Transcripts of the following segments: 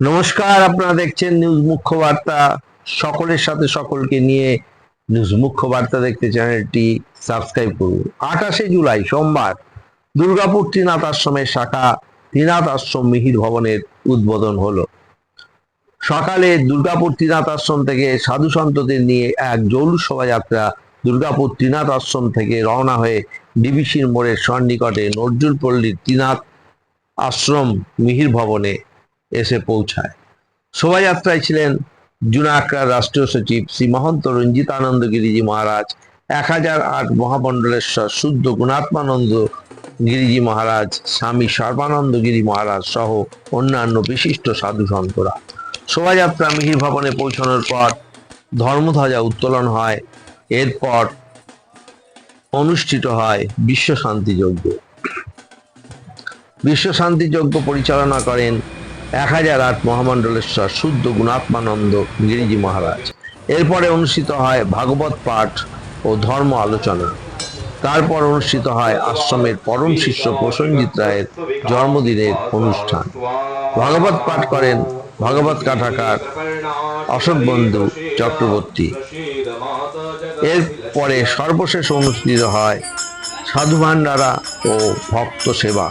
নমস্কার, আপনারা দেখছেন নিউজ মুখ্য বার্তা সকলের সাথে সকলকে নিয়ে নিউজ মুখ্য বার্তা দেখতে চ্যানেলটি সাবস্ক্রাইব করুন। আঠাশে জুলাই সোমবার, দুর্গাপুর ত্রিনাথ আশ্রমের শাখা, ত্রিনাথ আশ্রম মিহির ভবনের উদ্বোধন হলো। সকালে দুর্গাপুর ত্রিনাথ আশ্রম থেকে সাধু সন্তদের নিয়ে এক জৌলুস শোভাযাত্রা দুর্গাপুর ত্রিনাথ আশ্রম থেকে রওনা হয়ে ডিবিসির মোড়ের সন্নিকটে নজরুল পল্লীর ত্রিনাথ আশ্রম মিহির ভবনে এসে পৌঁছায়। শোভাযাত্রায় ছিলেন জুনা আখড়ার রাষ্ট্রীয় সচিব শ্রী মহন্ত রঞ্জিতানন্দ গিরিজি মহারাজ, এক হাজার আট মহামণ্ডলেশ্বর শুদ্ধ গুণাত্মানন্দ গিরিজি মহারাজ, স্বামী সর্বানন্দ গিরি মহারাজ সহ অন্যান্য বিশিষ্ট সাধু সন্তরা। শোভাযাত্রা মিহির ভবনে পৌঁছানোর পর ধর্মধ্বজা উত্তোলন হয়। এরপর অনুষ্ঠিত হয় বিশ্ব শান্তি যজ্ঞ। বিশ্ব শান্তি যজ্ঞ পরিচালনা করেন এক হাজার আট মহামণ্ডলেশ্বর শুদ্ধ গুণাত্মানন্দ গিরিজি মহারাজ। এরপরে অনুষ্ঠিত হয় ভাগবত পাঠ ও ধর্ম আলোচনা। তারপর অনুষ্ঠিত হয় আশ্রমের পরম শিষ্য প্রসঞ্জিৎ রায়ের জন্মদিনের অনুষ্ঠান। ভাগবত পাঠ করেন ভাগবত কাঠাকার অশোক বন্ধু চক্রবর্তী। এরপরে সর্বশেষ অনুষ্ঠিত হয় সাধু ভান্ডারা ও ভক্ত সেবা।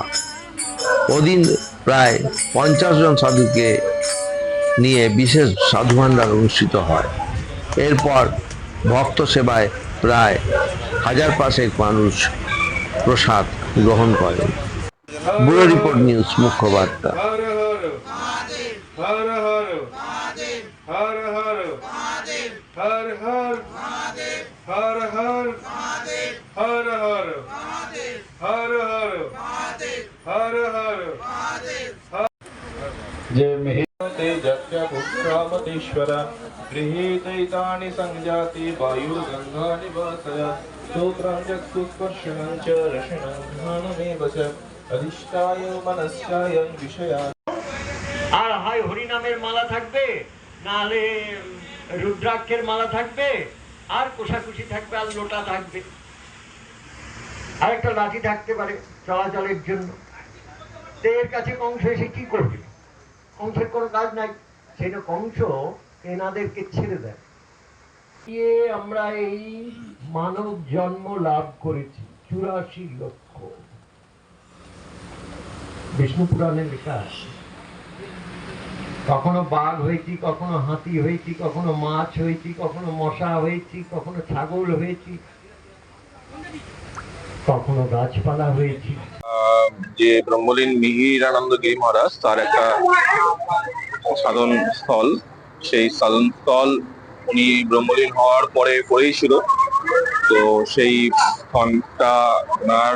ওদিন প্রায় পঞ্চাশ জন সাধুকে নিয়ে বিশেষ সাধু ভান্ডার অনুষ্ঠিত হয় এরপর ভক্ত সেবায় প্রায় হাজার পাঁচেক মানুষ প্রসাদ গ্রহণ করে ব্যুরো রিপোর্ট নিউজ মুখ্য বার্তা হর হর হর হর হর হর হর হর হর হর হর হর जय महिते जप्य पुत्रामतीश्वर गृहीतैतानि सञ्जाति वायुर्गन्धा निवासय स्तोत्रं चक्षुस्पर्शनं च रसनं ध्यानमेव च अधिष्ठाय मनश्चाय विषया আর হয় হরিনামের মালা থাকবে নাহলে রুদ্রাক্ষের মালা থাকবে আর কোষাকুষি থাকবে আর লোটা থাকবে আর একটা লাঠি থাকতে পারে চলাচলের জন্য তো এর কাছে কংস এসে কি করবে? কংসের কোনো কাজ নাই। জন্য কংস এনাদেরকে ছেড়ে দেয়। আমরা এই মানব জন্ম লাভ করেছি। চুরাশি লক্ষ। বিষ্ণু পুরাণে লেখা কখনো বাঘ হয়েছি, কখনো হাতি হয়েছি, কখনো মাছ হয়েছি, কখনো মশা হয়েছি, কখনো ছাগল হয়েছি। কখনো গাছপালা যে ব্রহ্মলীন মিহিরানন্দ গিরি মহারাজ, তার একটা সাধন স্থল। সেই সাধন স্থল উনি ব্রহ্মলীন হওয়ার পরে তো সেই ওনার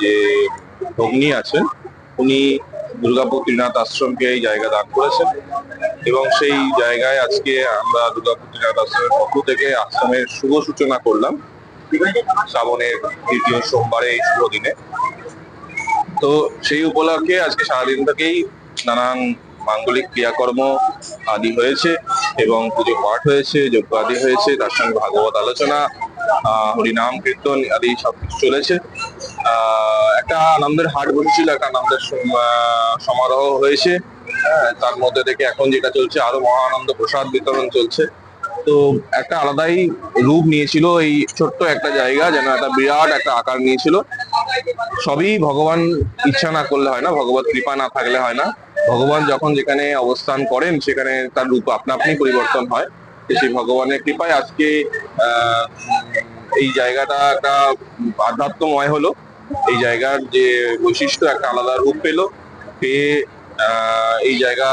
যে ভগ্নী আছেন, উনি দুর্গাপুর ত্রিনাথ আশ্রমকে এই জায়গা দান করেছেন। এবং সেই জায়গায় আজকে আমরা দুর্গাপুর ত্রিনাথ আশ্রমের পক্ষ থেকে আশ্রমের শুভ সূচনা করলাম। শ্রাবণের দ্বিতীয় সোমবারে এই শুভ দিনে। তো সেই উপলক্ষে আজকে সারাদিন থেকেই নানান মাঙ্গলিক ক্রিয়াকর্ম আদি হয়েছে এবং পুজো পাঠ হয়েছে যজ্ঞ আদি হয়েছে তার সঙ্গে ভাগবত আলোচনা হরিনাম কীর্তন আদি সবকিছু চলেছে। আহ, একটা আনন্দের হাট বসেছিল একটা আনন্দের সমারোহ হয়েছে। হ্যাঁ, তার মধ্যে থেকে এখন যেটা চলছে আরও মহা আনন্দ প্রসাদ বিতরণ চলছে। তো একটা আলাদাই রূপ নিয়েছিল এই ছোট্ট একটা জায়গা, যেন একটা বিরাট একটা আকার নিয়েছিল। সবই ভগবান ইচ্ছা না করলে হয় না, ভগবত কৃপা না থাকলে হয় না। ভগবান যখন যেখানে অবস্থান করেন, সেখানে তার রূপ আপনা আপনি পরিবর্তন হয়। তো সেই ভগবানের কৃপায় আজকে এই জায়গাটা একটা আধ্যাত্মময় হলো। এই জায়গার যে বৈশিষ্ট্য, একটা আলাদা রূপ পেল। পেয়ে এই জায়গা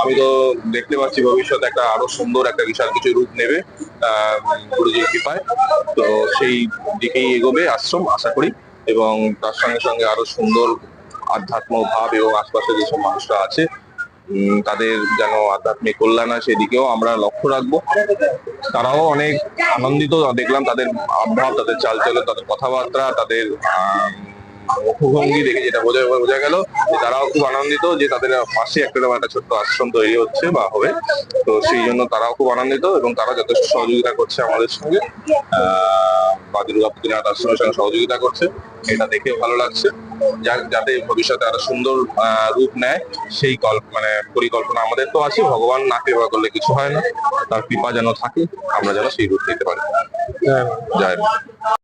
আমি তো দেখতে পাচ্ছি ভবিষ্যতে একটা আরও সুন্দর একটা বিশাল কিছু রূপ নেবে কৃপায়। তো সেই দিকেই এগোবে আশ্রম, আশা করি। এবং তার সঙ্গে সঙ্গে আরও সুন্দর আধ্যাত্ম ভাব এবং আশপাশে যেসব মানুষরা আছে তাদের যেন আধ্যাত্মিক কল্যাণ হয় সেদিকেও আমরা লক্ষ্য রাখব। তারাও অনেক আনন্দিত, দেখলাম তাদের আবহাওয়া তাদের চালচলন, তাদের কথাবার্তা, তাদের মুখভঙ্গি দেখে যেটা বোঝা বোঝা গেল যে তারাও খুব আনন্দিত যে তাদের পাশে একটা একটা ছোট্ট আশ্রম তৈরি হচ্ছে বা হবে। তো সেই জন্য তারাও খুব আনন্দিত এবং তারা যথেষ্ট সহযোগিতা করছে আমাদের সঙ্গে। বা দুর্গা প্রতিনাথ আশ্রমের সঙ্গে সহযোগিতা করছে। এটা দেখে ভালো লাগছে। যা- যাতে ভবিষ্যতে আরও সুন্দর আহ, রূপ নেয় সেই কল্প মানে পরিকল্পনা আমাদের তো আছে। ভগবান না কৃপা করলে কিছু হয় না। তার কৃপা যেন থাকে আমরা যেন সেই রূপ নিতে পারি। জয়। মা।